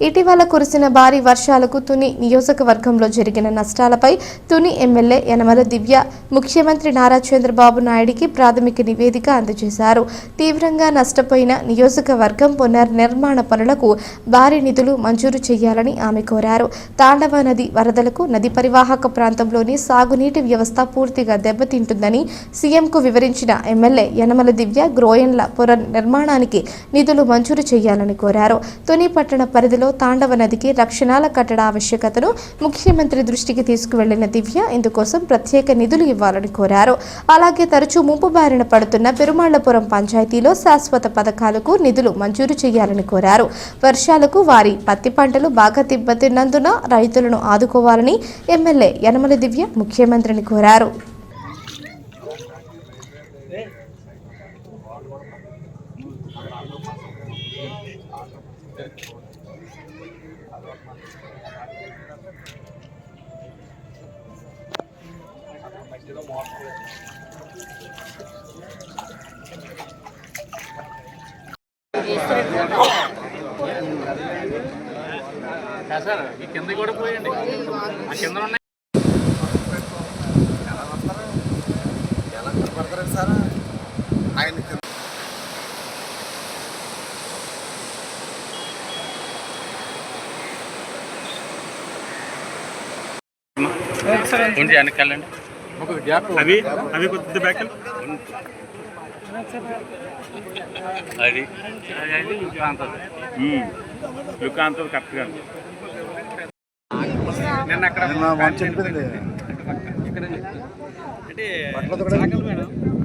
ఇటీవల కురిసిన భారీ వర్షాలకు తుని నియోజకవర్గంలో జరిగిన నష్టాలపై తుని ఎమ్మెల్యే యనమల దివ్య ముఖ్యమంత్రి నారా చంద్రబాబు నాయుడికి ప్రాథమిక నివేదిక అందజేశారు. తీవ్రంగా నష్టపోయిన నియోజకవర్గం పునర్నిర్మాణ పనులకు భారీ నిధులు మంజూరు చేయాలని ఆమె కోరారు. తాండవ నది వరదలకు నది పరివాహక ప్రాంతంలోని సాగునీటి వ్యవస్థ పూర్తిగా దెబ్బతింటుందని సీఎంకు వివరించిన ఎమ్మెల్యే యనమల దివ్య గ్రోయన్ల పునర్నిర్మాణానికి నిధులు మంజూరు చేయాలని కోరారు. తుని పట్టణ పరిధిలో తాండవ నదికి రక్షణాల కట్టడ ఆవశ్యకతను ముఖ్యమంత్రి దృష్టికి తీసుకువెళ్ళిన దివ్య ఇందుకోసం ప్రత్యేక నిధులు ఇవ్వాలని కోరారు. అలాగే తరచూ ముంపు బారిన పడుతున్న పెరుమాళ్ళపురం పంచాయతీలో శాశ్వత పథకాలకు నిధులు మంజూరు చేయాలని కోరారు. వర్షాలకు వారి పత్తి పంటలు బాగా దెబ్బతిన్నందున రైతులను ఆదుకోవాలని ఎమ్మెల్యే యనమల దివ్య ముఖ్యమంత్రిని కోరారు. సార్ ఈ కింద కూడా పోయండి. ఆ కింద ఉన్నాయి. ఎలా పడతారు సార్? ఒక గ్యాప్ అవి అవి కొద్ది బ్యాక్ అది. అది లుక్ అంత కరెక్ట్గా నిన్న అక్కడ నిన్న